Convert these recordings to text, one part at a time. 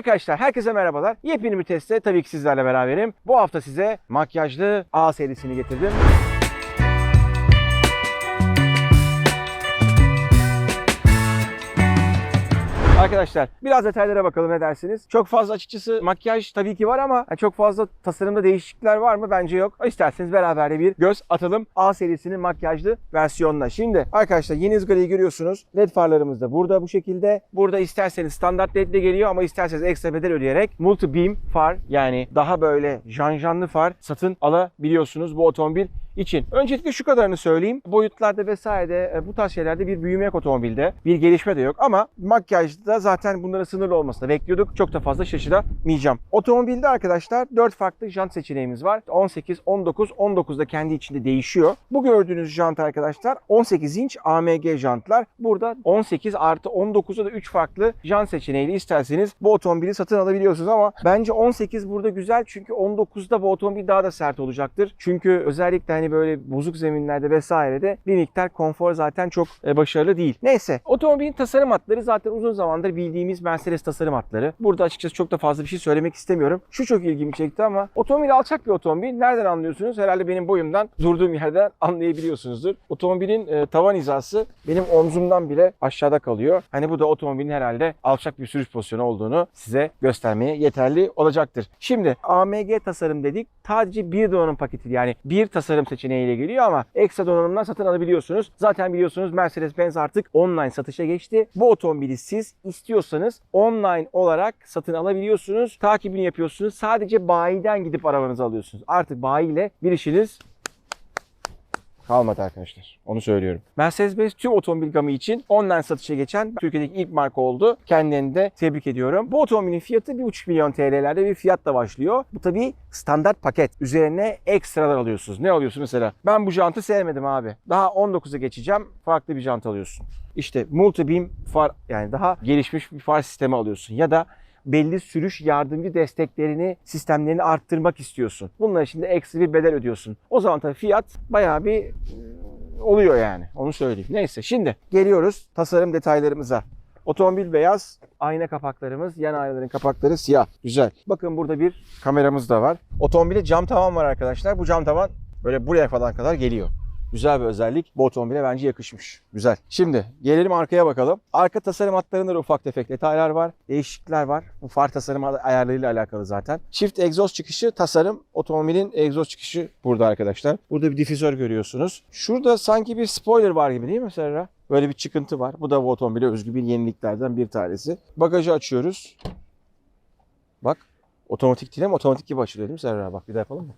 Arkadaşlar herkese merhabalar. Yepyeni bir testte tabii ki sizlerle beraberim. Bu hafta size makyajlı A serisini getirdim. Arkadaşlar biraz detaylara bakalım ne dersiniz? Çok fazla açıkçası makyaj tabii ki var ama çok fazla tasarımda değişiklikler var mı? Bence yok. İsterseniz beraber de bir göz atalım A serisinin makyajlı versiyonuna. Şimdi arkadaşlar yeni ızgarayı görüyorsunuz. LED farlarımız da burada bu şekilde. Burada isterseniz standart LED geliyor ama isterseniz ekstra bedel ödeyerek multi beam far yani daha böyle janjanlı far satın alabiliyorsunuz bu otomobil için. Öncelikle şu kadarını söyleyeyim. Boyutlarda vesaire e, bu tarz şeylerde bir büyüme yok otomobilde. Bir gelişme de yok ama makyajda zaten bunların sınırlı olmasını bekliyorduk. Çok da fazla şaşıramayacağım. Otomobilde arkadaşlar 4 farklı jant seçeneğimiz var. 18, 19, 19 da kendi içinde değişiyor. Bu gördüğünüz jant arkadaşlar 18 inç AMG jantlar. Burada 18 artı 19'da da 3 farklı jant seçeneğiyle isterseniz bu otomobili satın alabiliyorsunuz ama bence 18 burada güzel çünkü 19'da bu otomobil daha da sert olacaktır. Çünkü özellikle hani böyle bozuk zeminlerde vesairede bir miktar konfor zaten çok e, başarılı değil. Neyse otomobilin tasarım hatları zaten uzun zamandır bildiğimiz Mercedes tasarım hatları. Burada açıkçası çok da fazla bir şey söylemek istemiyorum. Şu çok ilgimi çekti ama otomobil alçak bir otomobil. Nereden anlıyorsunuz? Herhalde benim boyumdan durduğum yerden anlayabiliyorsunuzdur. Otomobilin e, tavan hizası benim omzumdan bile aşağıda kalıyor. Hani bu da otomobilin herhalde alçak bir sürüş pozisyonu olduğunu size göstermeye yeterli olacaktır. Şimdi AMG tasarım dedik. Sadece bir donanım paketi yani bir tasarım seçeneğiyle geliyor ama ekstra donanımdan satın alabiliyorsunuz. Zaten biliyorsunuz Mercedes-Benz artık online satışa geçti. Bu otomobili siz istiyorsanız online olarak satın alabiliyorsunuz. Takibini yapıyorsunuz. Sadece bayiden gidip arabanızı alıyorsunuz. Artık bayiyle bir işiniz kalmadı arkadaşlar. Onu söylüyorum. Mercedes-Benz tüm otomobil gamı için online satışa geçen Türkiye'deki ilk marka oldu. Kendilerini de tebrik ediyorum. Bu otomobilin fiyatı 1,5 milyon TL'lerde bir fiyatla başlıyor. Bu tabii standart paket. Üzerine ekstralar alıyorsunuz. Ne alıyorsun mesela? Ben bu jantı sevmedim abi. Daha 19'a geçeceğim. Farklı bir jant alıyorsun. İşte multi beam far yani daha gelişmiş bir far sistemi alıyorsun. Ya da belli sürüş yardımcı desteklerini, sistemlerini arttırmak istiyorsun. Bunlar için de ekstra bir bedel ödüyorsun. O zaman tabii fiyat bayağı bir e, oluyor yani. Onu söyleyeyim. Neyse şimdi geliyoruz tasarım detaylarımıza. Otomobil beyaz, ayna kapaklarımız, yan aynaların kapakları siyah. Güzel. Bakın burada bir kameramız da var. Otomobilde cam tavan var arkadaşlar. Bu cam tavan böyle buraya falan kadar geliyor. Güzel bir özellik. Bu otomobile bence yakışmış. Güzel. Şimdi gelelim arkaya bakalım. Arka tasarım hatlarında da ufak tefek detaylar var. Değişiklikler var. Bu far tasarım ayarlarıyla alakalı zaten. Çift egzoz çıkışı tasarım. Otomobilin egzoz çıkışı burada arkadaşlar. Burada bir difüzör görüyorsunuz. Şurada sanki bir spoiler var gibi değil mi Serra? Böyle bir çıkıntı var. Bu da bu otomobile özgü bir yeniliklerden bir tanesi. Bagajı açıyoruz. Bak. Otomatik değil ama otomatik gibi açılıyor değil mi Serra? Bak bir daha yapalım mı?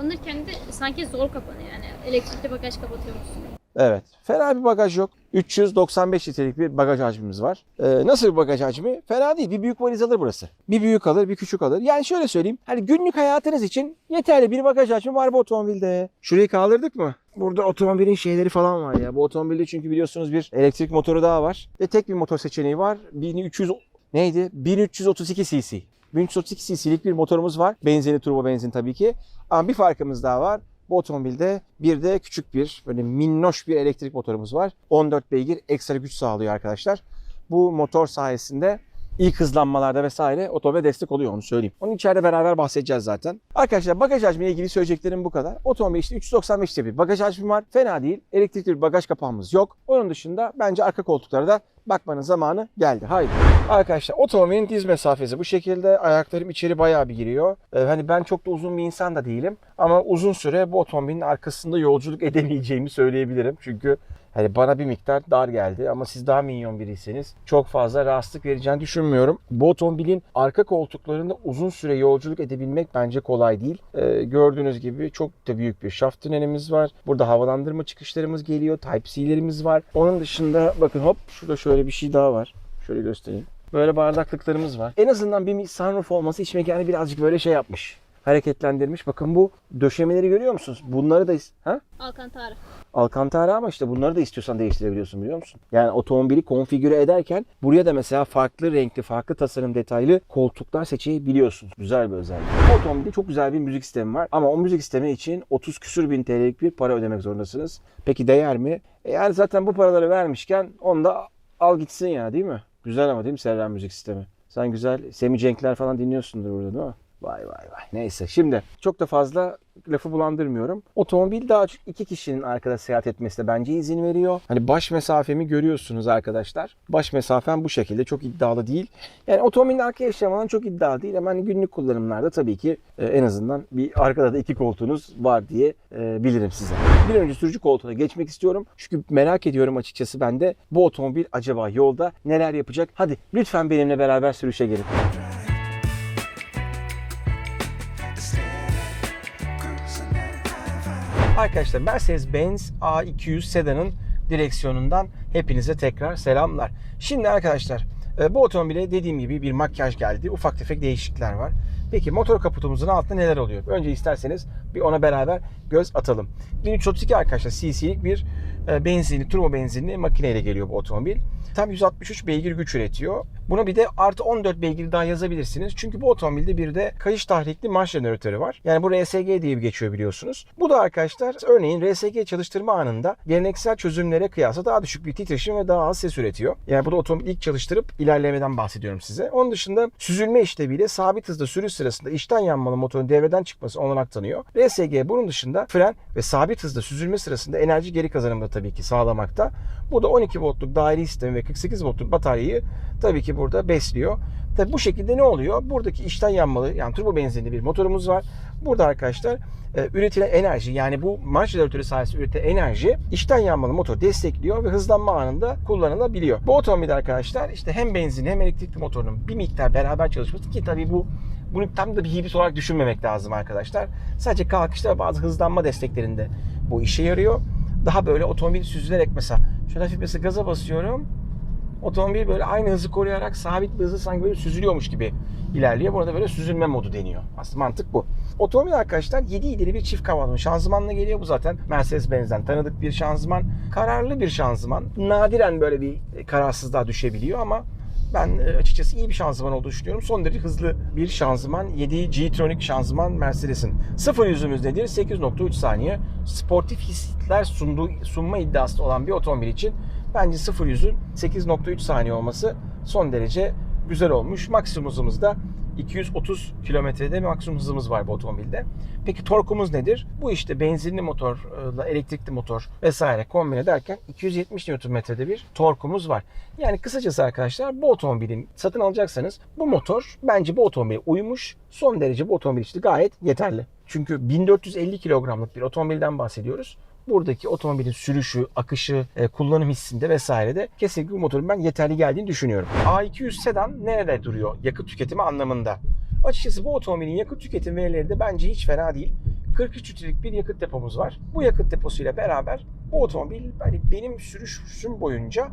Kapanırken de sanki zor kapanıyor yani. Elektrikli bagaj kapatıyormuşsun. Evet. Fena bir bagaj yok. 395 litrelik bir bagaj hacmimiz var. Ee, nasıl bir bagaj hacmi? Fena değil. Bir büyük valiz alır burası. Bir büyük alır, bir küçük alır. Yani şöyle söyleyeyim. Hani günlük hayatınız için yeterli bir bagaj hacmi var bu otomobilde. Şurayı kaldırdık mı? Burada otomobilin şeyleri falan var ya. Bu otomobilde çünkü biliyorsunuz bir elektrik motoru daha var. Ve tek bir motor seçeneği var. 1300 neydi? 1332 cc. 1332 cc'lik bir motorumuz var. Benzinli turbo benzin tabii ki. Ama bir farkımız daha var. Bu otomobilde bir de küçük bir böyle minnoş bir elektrik motorumuz var. 14 beygir ekstra güç sağlıyor arkadaşlar. Bu motor sayesinde ilk hızlanmalarda vesaire otobüse destek oluyor onu söyleyeyim. Onu içeride beraber bahsedeceğiz zaten. Arkadaşlar bagaj hacmiyle ilgili söyleyeceklerim bu kadar. Otomobil işte 395 bir bagaj hacmi var. Fena değil. Elektrikli bir bagaj kapağımız yok. Onun dışında bence arka koltuklara da bakmanın zamanı geldi. Haydi. Arkadaşlar otomobilin diz mesafesi bu şekilde. Ayaklarım içeri bayağı bir giriyor. Ee, hani ben çok da uzun bir insan da değilim. Ama uzun süre bu otomobilin arkasında yolculuk edemeyeceğimi söyleyebilirim. Çünkü Hani bana bir miktar dar geldi ama siz daha minyon biriyseniz çok fazla rahatsızlık vereceğini düşünmüyorum. Bu otomobilin arka koltuklarında uzun süre yolculuk edebilmek bence kolay değil. Ee, gördüğünüz gibi çok da büyük bir şaft tünelimiz var. Burada havalandırma çıkışlarımız geliyor. Type-C'lerimiz var. Onun dışında bakın hop şurada şöyle bir şey daha var. Şöyle göstereyim. Böyle bardaklıklarımız var. En azından bir sunroof olması iç mekanı birazcık böyle şey yapmış. Hareketlendirmiş. Bakın bu döşemeleri görüyor musunuz? Bunları da... Ha? Alcantara. Alcantara ama işte bunları da istiyorsan değiştirebiliyorsun biliyor musun? Yani otomobili konfigüre ederken buraya da mesela farklı renkli, farklı tasarım detaylı koltuklar seçebiliyorsun. Güzel bir özellik. Bu otomobilde çok güzel bir müzik sistemi var ama o müzik sistemi için 30 küsür bin TL'lik bir para ödemek zorundasınız. Peki değer mi? E yani zaten bu paraları vermişken onu da al gitsin ya değil mi? Güzel ama değil mi Serra müzik sistemi? Sen güzel Semi Cenkler falan dinliyorsundur burada değil mi? Vay vay vay. Neyse şimdi çok da fazla lafı bulandırmıyorum. Otomobil daha çok iki kişinin arkada seyahat etmesine bence izin veriyor. Hani baş mesafemi görüyorsunuz arkadaşlar. Baş mesafem bu şekilde çok iddialı değil. Yani otomobilin arka yaşamadan çok iddialı değil ama hani günlük kullanımlarda tabii ki e, en azından bir arkada da iki koltuğunuz var diye e, bilirim size. Bir önce sürücü koltuğuna geçmek istiyorum. Çünkü merak ediyorum açıkçası ben de bu otomobil acaba yolda neler yapacak? Hadi lütfen benimle beraber sürüşe gelin. Arkadaşlar Mercedes-Benz A200 sedanın direksiyonundan hepinize tekrar selamlar. Şimdi arkadaşlar e, bu otomobile dediğim gibi bir makyaj geldi. Ufak tefek değişiklikler var. Peki motor kaputumuzun altında neler oluyor? Önce isterseniz bir ona beraber göz atalım. 1332 arkadaşlar cc'lik bir e, benzinli, turbo benzinli makineyle geliyor bu otomobil. Tam 163 beygir güç üretiyor. Buna bir de artı 14 beygir daha yazabilirsiniz. Çünkü bu otomobilde bir de kayış tahrikli marş jeneratörü var. Yani bu RSG diye bir geçiyor biliyorsunuz. Bu da arkadaşlar örneğin RSG çalıştırma anında geleneksel çözümlere kıyasla daha düşük bir titreşim ve daha az ses üretiyor. Yani bu da otomobili ilk çalıştırıp ilerlemeden bahsediyorum size. Onun dışında süzülme işleviyle sabit hızda sürüş sırasında içten yanmalı motorun devreden çıkması olanak tanıyor. RSG bunun dışında fren ve sabit hızda süzülme sırasında enerji geri kazanımı da tabii ki sağlamakta. Bu da 12 voltluk dahili sistemi ve 48 voltluk bataryayı tabii ki burada besliyor. Tabii bu şekilde ne oluyor? Buradaki içten yanmalı yani turbo benzinli bir motorumuz var. Burada arkadaşlar e, üretilen enerji yani bu marş jeneratörü sayesinde üretilen enerji içten yanmalı motor destekliyor ve hızlanma anında kullanılabiliyor. Bu otomobil arkadaşlar işte hem benzin hem elektrikli motorun bir miktar beraber çalışması ki tabii bu bunu tam da bir hibrit olarak düşünmemek lazım arkadaşlar. Sadece kalkışta bazı hızlanma desteklerinde bu işe yarıyor. Daha böyle otomobil süzülerek mesela şöyle hafif mesela gaza basıyorum. Otomobil böyle aynı hızı koruyarak sabit bir hızı sanki böyle süzülüyormuş gibi ilerliyor. Burada böyle süzülme modu deniyor. Aslında mantık bu. Otomobil arkadaşlar 7 ileri bir çift kavallı şanzımanla geliyor. Bu zaten Mercedes-Benz'den tanıdık bir şanzıman. Kararlı bir şanzıman. Nadiren böyle bir kararsızlığa düşebiliyor ama ben e, açıkçası iyi bir şanzıman olduğunu düşünüyorum. Son derece hızlı bir şanzıman. 7 G-Tronic şanzıman Mercedes'in. Sıfır yüzümüz nedir? 8.3 saniye. Sportif hisler sunduğu, sunma iddiası olan bir otomobil için bence sıfır yüzün 8.3 saniye olması son derece güzel olmuş. Maksimum hızımız da 230 kilometrede maksimum hızımız var bu otomobilde. Peki torkumuz nedir? Bu işte benzinli motorla elektrikli motor vesaire kombin ederken 270 Nm'de bir torkumuz var. Yani kısacası arkadaşlar bu otomobilin satın alacaksanız bu motor bence bu otomobile uymuş. Son derece bu otomobil için gayet yeterli. Çünkü 1450 kilogramlık bir otomobilden bahsediyoruz buradaki otomobilin sürüşü, akışı, e, kullanım hissinde vesairede kesinlikle bu motorun ben yeterli geldiğini düşünüyorum. A200 sedan nerede duruyor yakıt tüketimi anlamında? Açıkçası bu otomobilin yakıt tüketim verileri de bence hiç fena değil. 43 litrelik bir yakıt depomuz var. Bu yakıt deposuyla beraber bu otomobil hani benim sürüşüm boyunca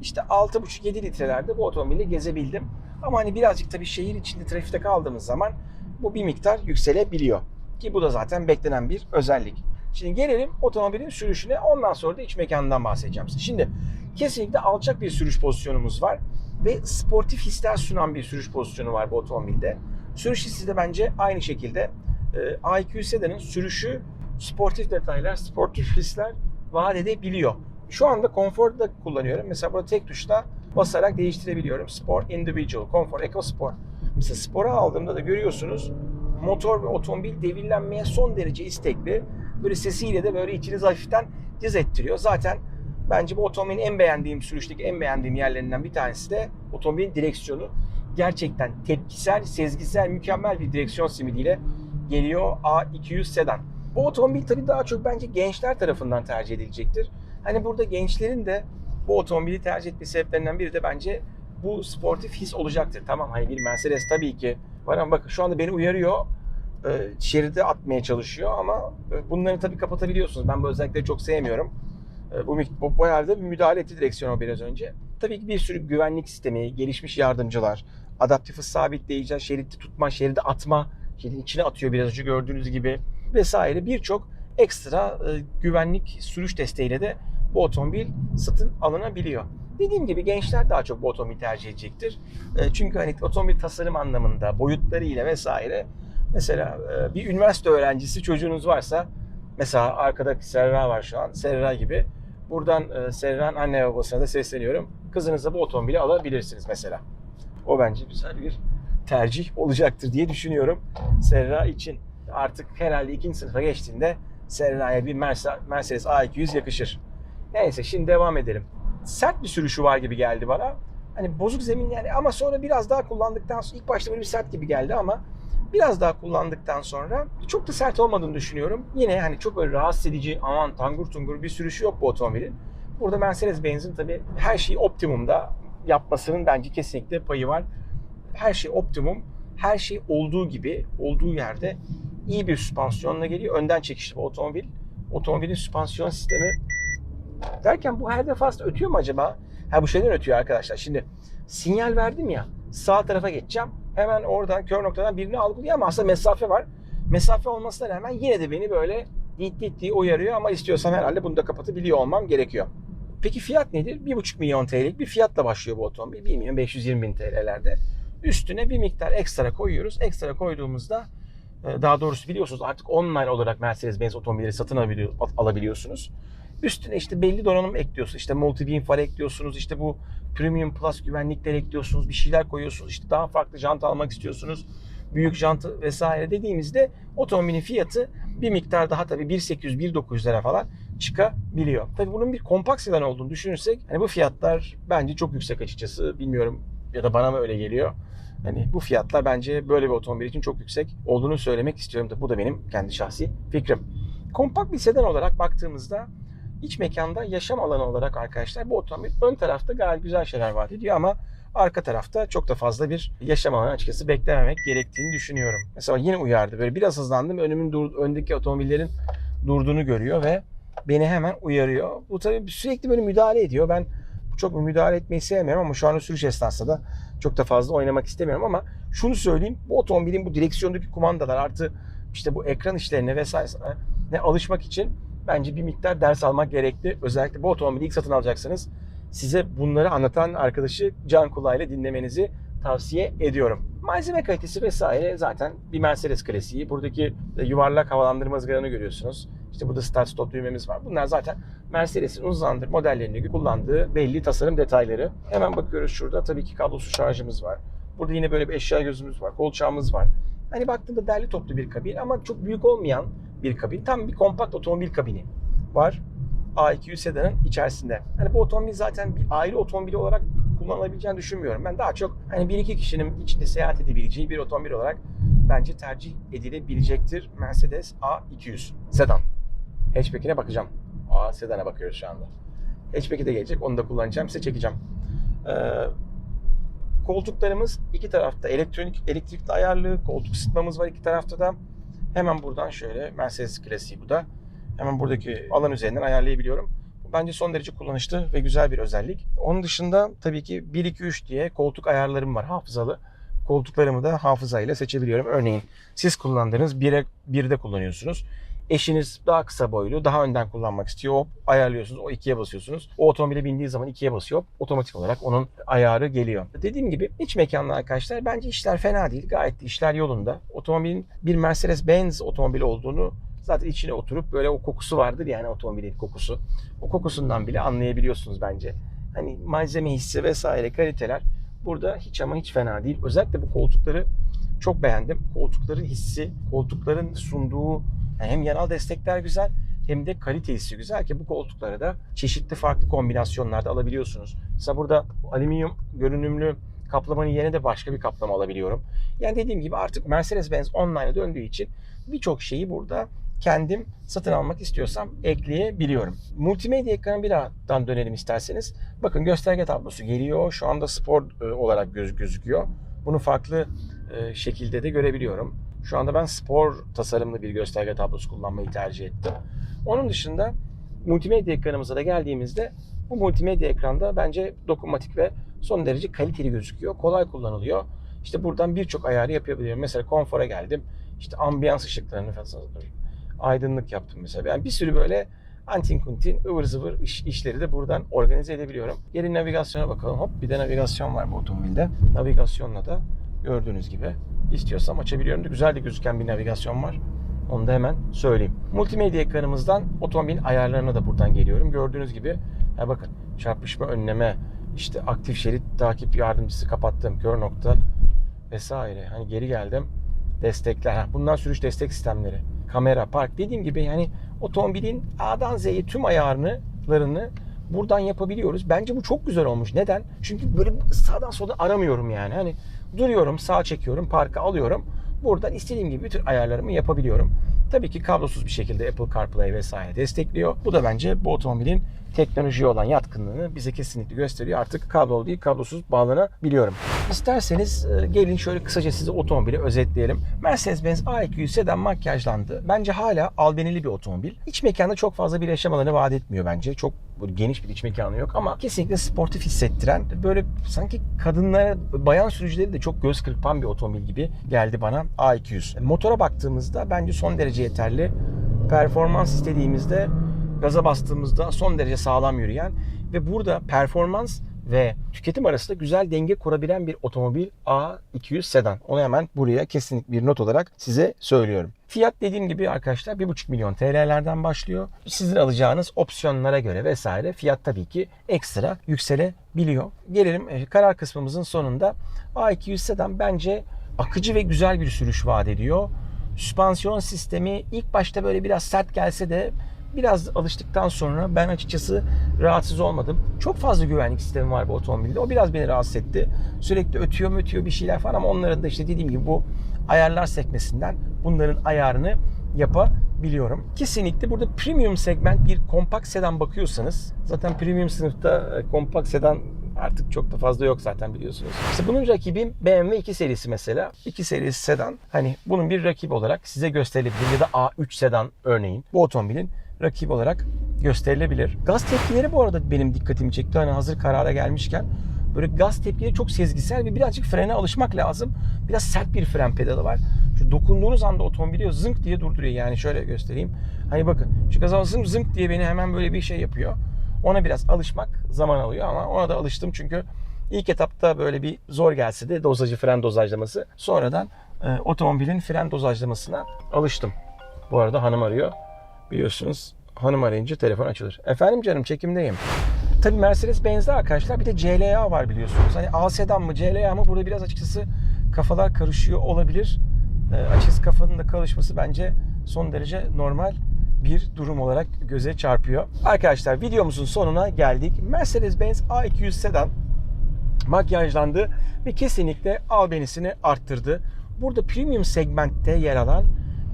işte 6,5-7 litrelerde bu otomobili gezebildim. Ama hani birazcık tabii şehir içinde trafikte kaldığımız zaman bu bir miktar yükselebiliyor. Ki bu da zaten beklenen bir özellik. Şimdi gelelim otomobilin sürüşüne. Ondan sonra da iç mekanından bahsedeceğim size. Şimdi kesinlikle alçak bir sürüş pozisyonumuz var. Ve sportif hisler sunan bir sürüş pozisyonu var bu otomobilde. Sürüş hissi de bence aynı şekilde. Ee, A200 sedanın sürüşü sportif detaylar, sportif hisler vaat edebiliyor. Şu anda konforda kullanıyorum. Mesela burada tek tuşla basarak değiştirebiliyorum. Sport, Individual, Comfort, Eco Sport. Mesela spora aldığımda da görüyorsunuz motor ve otomobil devirlenmeye son derece istekli. Böyle sesiyle de böyle içinizi hafiften cız ettiriyor. Zaten bence bu otomobilin en beğendiğim sürüşteki en beğendiğim yerlerinden bir tanesi de otomobilin direksiyonu. Gerçekten tepkisel, sezgisel, mükemmel bir direksiyon simidiyle geliyor A200 sedan. Bu otomobil tabii daha çok bence gençler tarafından tercih edilecektir. Hani burada gençlerin de bu otomobili tercih etme sebeplerinden biri de bence bu sportif his olacaktır. Tamam hani bir Mercedes tabii ki var ama bakın şu anda beni uyarıyor. E, şeride atmaya çalışıyor ama e, bunları tabii kapatabiliyorsunuz. Ben bu özellikleri çok sevmiyorum. E, bu, bu bayağı bir müdahale etti direksiyona biraz önce. Tabii ki bir sürü güvenlik sistemi, gelişmiş yardımcılar, adaptif hız sabitleyici, şeritte tutma, şeride atma, şeridin içine atıyor biraz önce gördüğünüz gibi vesaire birçok ekstra e, güvenlik sürüş desteğiyle de bu otomobil satın alınabiliyor. Dediğim gibi gençler daha çok bu otomobili tercih edecektir. E, çünkü hani otomobil tasarım anlamında, boyutlarıyla vesaire mesela e, bir üniversite öğrencisi çocuğunuz varsa mesela arkada Serra var şu an. Serra gibi. Buradan e, Serra'nın anne babasına da sesleniyorum. kızınıza bu otomobili alabilirsiniz mesela. O bence güzel bir tercih olacaktır diye düşünüyorum Serra için. Artık herhalde ikinci sınıfa geçtiğinde Serra'ya bir Mercedes A200 yakışır. Neyse şimdi devam edelim. Sert bir sürüşü var gibi geldi bana. Hani bozuk zemin yani ama sonra biraz daha kullandıktan sonra ilk başta böyle bir sert gibi geldi ama biraz daha kullandıktan sonra çok da sert olmadığını düşünüyorum. Yine hani çok böyle rahatsız edici aman tangur tungur bir sürüşü yok bu otomobilin. Burada Mercedes-Benz'in tabii her şeyi optimumda yapmasının bence kesinlikle payı var. Her şey optimum, her şey olduğu gibi, olduğu yerde iyi bir süspansiyonla geliyor. Önden çekişli bu otomobil. Otomobilin süspansiyon sistemi derken bu her defasında ötüyor mu acaba? Ha bu şeyden ötüyor arkadaşlar. Şimdi sinyal verdim ya sağ tarafa geçeceğim. Hemen oradan kör noktadan birini algılıyor ama aslında mesafe var. Mesafe olmasına rağmen yine de beni böyle dit dit diye uyarıyor ama istiyorsam herhalde bunu da kapatabiliyor olmam gerekiyor. Peki fiyat nedir? 1,5 milyon TL'lik bir fiyatla başlıyor bu otomobil. 1 milyon 520 bin TL'lerde. Üstüne bir miktar ekstra koyuyoruz. Ekstra koyduğumuzda e, daha doğrusu biliyorsunuz artık online olarak Mercedes-Benz otomobilleri satın alabiliyor- alabiliyorsunuz. Üstüne işte belli donanım ekliyorsunuz. İşte multi-beam far ekliyorsunuz. İşte bu Premium Plus güvenlikler ekliyorsunuz. Bir şeyler koyuyorsunuz. İşte daha farklı jant almak istiyorsunuz. Büyük jantı vesaire dediğimizde otomobilin fiyatı bir miktar daha tabii 1.800 lira falan çıkabiliyor. Tabii bunun bir kompakt sedan olduğunu düşünürsek hani bu fiyatlar bence çok yüksek açıkçası. Bilmiyorum ya da bana mı öyle geliyor. Hani bu fiyatlar bence böyle bir otomobil için çok yüksek olduğunu söylemek istiyorum da bu da benim kendi şahsi fikrim. Kompakt bir sedan olarak baktığımızda iç mekanda yaşam alanı olarak arkadaşlar bu otomobil ön tarafta gayet güzel şeyler vaat ediyor ama arka tarafta çok da fazla bir yaşam alanı açıkçası beklememek gerektiğini düşünüyorum. Mesela yine uyardı. Böyle biraz hızlandım. Önümün dur, öndeki otomobillerin durduğunu görüyor ve beni hemen uyarıyor. Bu tabii sürekli böyle müdahale ediyor. Ben çok müdahale etmeyi sevmiyorum ama şu an sürüş esnasında da çok da fazla oynamak istemiyorum ama şunu söyleyeyim. Bu otomobilin bu direksiyondaki kumandalar artı işte bu ekran işlerine vesaire alışmak için bence bir miktar ders almak gerekli. Özellikle bu otomobili ilk satın alacaksanız size bunları anlatan arkadaşı can kulağıyla dinlemenizi tavsiye ediyorum. Malzeme kalitesi vesaire zaten bir Mercedes klasiği. Buradaki yuvarlak havalandırma ızgaranı görüyorsunuz. İşte burada start stop düğmemiz var. Bunlar zaten Mercedes'in uzun zamandır modellerini kullandığı belli tasarım detayları. Hemen bakıyoruz şurada tabii ki kablosuz şarjımız var. Burada yine böyle bir eşya gözümüz var. Kolçağımız var. Hani baktığında derli toplu bir kabin ama çok büyük olmayan bir kabin. Tam bir kompakt otomobil kabini var. A200 sedanın içerisinde. Hani bu otomobil zaten bir aile otomobili olarak kullanılabileceğini düşünmüyorum. Ben daha çok hani bir iki kişinin içinde seyahat edebileceği bir otomobil olarak bence tercih edilebilecektir Mercedes A200 sedan. Hatchback'ine bakacağım. A sedana bakıyoruz şu anda. Hatchback'i de gelecek. Onu da kullanacağım. Size çekeceğim. Ee, koltuklarımız iki tarafta elektronik elektrikli ayarlı. Koltuk ısıtmamız var iki tarafta da. Hemen buradan şöyle Mercedes klasiği bu da. Hemen buradaki alan üzerinden ayarlayabiliyorum. Bu bence son derece kullanışlı ve güzel bir özellik. Onun dışında tabii ki 1 2 3 diye koltuk ayarlarım var hafızalı. Koltuklarımı da hafızayla seçebiliyorum. Örneğin siz kullandığınız 1'e 1'de kullanıyorsunuz. Eşiniz daha kısa boylu, daha önden kullanmak istiyor. Hop ayarlıyorsunuz. O ikiye basıyorsunuz. O otomobile bindiği zaman ikiye basıyor. Otomatik olarak onun ayarı geliyor. Dediğim gibi iç mekanlı arkadaşlar bence işler fena değil. Gayet de işler yolunda. Otomobilin bir Mercedes-Benz otomobili olduğunu zaten içine oturup böyle o kokusu vardır yani otomobilin kokusu. O kokusundan bile anlayabiliyorsunuz bence. Hani malzeme hissi vesaire kaliteler burada hiç ama hiç fena değil. Özellikle bu koltukları çok beğendim. Koltukların hissi, koltukların sunduğu yani hem yanal destekler güzel hem de kalite hissi güzel ki bu koltukları da çeşitli farklı kombinasyonlarda alabiliyorsunuz. Mesela burada alüminyum görünümlü kaplamanın yerine de başka bir kaplama alabiliyorum. Yani dediğim gibi artık Mercedes-Benz online'a döndüğü için birçok şeyi burada kendim satın almak istiyorsam ekleyebiliyorum. Multimedya ekranı bir daha dönelim isterseniz. Bakın gösterge tablosu geliyor. Şu anda spor e, olarak göz gözüküyor. Bunu farklı e, şekilde de görebiliyorum. Şu anda ben spor tasarımlı bir gösterge tablosu kullanmayı tercih ettim. Onun dışında multimedya ekranımıza da geldiğimizde bu multimedya ekranda bence dokunmatik ve son derece kaliteli gözüküyor. Kolay kullanılıyor. İşte buradan birçok ayarı yapabiliyorum. Mesela konfora geldim. İşte ambiyans ışıklarını falan aydınlık yaptım mesela. Yani bir sürü böyle antin kuntin ıvır zıvır iş, işleri de buradan organize edebiliyorum. Geri navigasyona bakalım. Hop bir de navigasyon var bu otomobilde. Navigasyonla da gördüğünüz gibi istiyorsam açabiliyorum güzel de gözüken bir navigasyon var. Onu da hemen söyleyeyim. Multimedya ekranımızdan otomobilin ayarlarına da buradan geliyorum. Gördüğünüz gibi ya bakın çarpışma önleme, işte aktif şerit takip yardımcısı kapattım, kör nokta vesaire. Hani geri geldim. Destekler. Ha, Bunlar sürüş destek sistemleri. Kamera, park. Dediğim gibi yani otomobilin A'dan Z'ye tüm ayarlarını buradan yapabiliyoruz. Bence bu çok güzel olmuş. Neden? Çünkü böyle sağdan soldan aramıyorum yani. Hani duruyorum, sağa çekiyorum, parka alıyorum. Buradan istediğim gibi bütün ayarlarımı yapabiliyorum. Tabii ki kablosuz bir şekilde Apple CarPlay vesaire destekliyor. Bu da bence bu otomobilin teknolojiye olan yatkınlığını bize kesinlikle gösteriyor. Artık kablolu değil kablosuz bağlanabiliyorum. İsterseniz e, gelin şöyle kısaca size otomobili özetleyelim. Mercedes-Benz A200 sedan makyajlandı. Bence hala albenili bir otomobil. İç mekanda çok fazla bir yaşam alanı vaat etmiyor bence. Çok geniş bir iç mekanı yok ama kesinlikle sportif hissettiren böyle sanki kadınlara, bayan sürücüleri de çok göz kırpan bir otomobil gibi geldi bana A200. Motora baktığımızda bence son derece yeterli. Performans istediğimizde gaza bastığımızda son derece sağlam yürüyen ve burada performans ve tüketim arasında güzel denge kurabilen bir otomobil A200 sedan. Onu hemen buraya kesinlikle bir not olarak size söylüyorum. Fiyat dediğim gibi arkadaşlar 1,5 milyon TL'lerden başlıyor. Sizin alacağınız opsiyonlara göre vesaire fiyat tabii ki ekstra yükselebiliyor. Gelelim e, karar kısmımızın sonunda A200 sedan bence akıcı ve güzel bir sürüş vaat ediyor. Süspansiyon sistemi ilk başta böyle biraz sert gelse de biraz alıştıktan sonra ben açıkçası rahatsız olmadım. Çok fazla güvenlik sistemi var bu otomobilde. O biraz beni rahatsız etti. Sürekli ötüyor ötüyor bir şeyler falan ama onların da işte dediğim gibi bu ayarlar sekmesinden bunların ayarını yapabiliyorum. Kesinlikle burada premium segment bir kompakt sedan bakıyorsanız zaten premium sınıfta e, kompakt sedan artık çok da fazla yok zaten biliyorsunuz. İşte bunun rakibi BMW 2 serisi mesela. 2 serisi sedan. Hani bunun bir rakibi olarak size gösterilebilir ya da A3 sedan örneğin. Bu otomobilin rakibi olarak gösterilebilir. Gaz tepkileri bu arada benim dikkatimi çekti. Hani hazır karara gelmişken böyle gaz tepkileri çok sezgisel ve birazcık frene alışmak lazım. Biraz sert bir fren pedalı var. Şu dokunduğunuz anda otomobili zınk diye durduruyor. Yani şöyle göstereyim. Hani bakın şu gaza zınk zınk diye beni hemen böyle bir şey yapıyor. Ona biraz alışmak zaman alıyor ama ona da alıştım çünkü ilk etapta böyle bir zor gelse de dozajı fren dozajlaması sonradan e, otomobilin fren dozajlamasına alıştım. Bu arada hanım arıyor. Biliyorsunuz hanım arayınca telefon açılır. Efendim canım çekimdeyim. Tabii Mercedes-Benz'de arkadaşlar bir de CLA var biliyorsunuz. Hani A sedan mı CLA mı burada biraz açıkçası kafalar karışıyor olabilir. E, açıkçası kafanın da karışması bence son derece normal bir durum olarak göze çarpıyor. Arkadaşlar videomuzun sonuna geldik. Mercedes-Benz A200 sedan makyajlandı ve kesinlikle albenisini arttırdı. Burada premium segmentte yer alan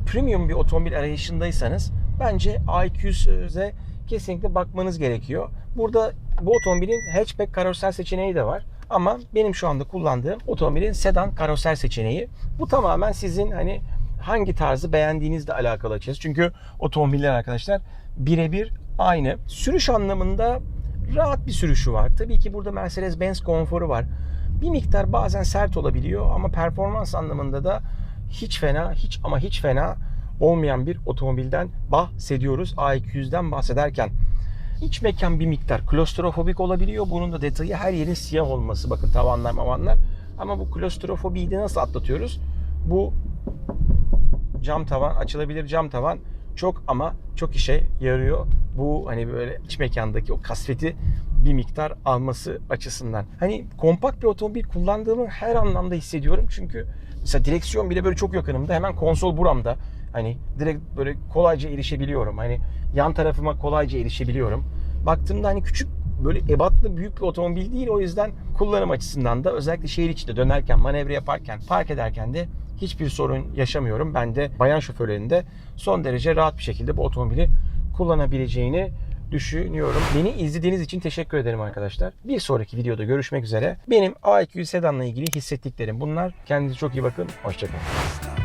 premium bir otomobil arayışındaysanız bence A200'e kesinlikle bakmanız gerekiyor. Burada bu otomobilin hatchback karoser seçeneği de var. Ama benim şu anda kullandığım otomobilin sedan karoser seçeneği. Bu tamamen sizin hani hangi tarzı beğendiğinizle alakalı açıkçası. Çünkü otomobiller arkadaşlar birebir aynı. Sürüş anlamında rahat bir sürüşü var. Tabii ki burada Mercedes-Benz konforu var. Bir miktar bazen sert olabiliyor ama performans anlamında da hiç fena, hiç ama hiç fena olmayan bir otomobilden bahsediyoruz. A200'den bahsederken iç mekan bir miktar klostrofobik olabiliyor. Bunun da detayı her yerin siyah olması. Bakın tavanlar mavanlar. Ama bu klostrofobiyi de nasıl atlatıyoruz? Bu cam tavan, açılabilir cam tavan çok ama çok işe yarıyor. Bu hani böyle iç mekandaki o kasveti bir miktar alması açısından. Hani kompakt bir otomobil kullandığımı her anlamda hissediyorum. Çünkü mesela direksiyon bile böyle çok yakınımda. Hemen konsol buramda. Hani direkt böyle kolayca erişebiliyorum. Hani yan tarafıma kolayca erişebiliyorum. Baktığımda hani küçük böyle ebatlı büyük bir otomobil değil. O yüzden kullanım açısından da özellikle şehir içinde dönerken, manevra yaparken, park ederken de hiçbir sorun yaşamıyorum. Ben de bayan şoförlerin de son derece rahat bir şekilde bu otomobili kullanabileceğini düşünüyorum. Beni izlediğiniz için teşekkür ederim arkadaşlar. Bir sonraki videoda görüşmek üzere. Benim A200 sedanla ilgili hissettiklerim bunlar. Kendinize çok iyi bakın. Hoşçakalın.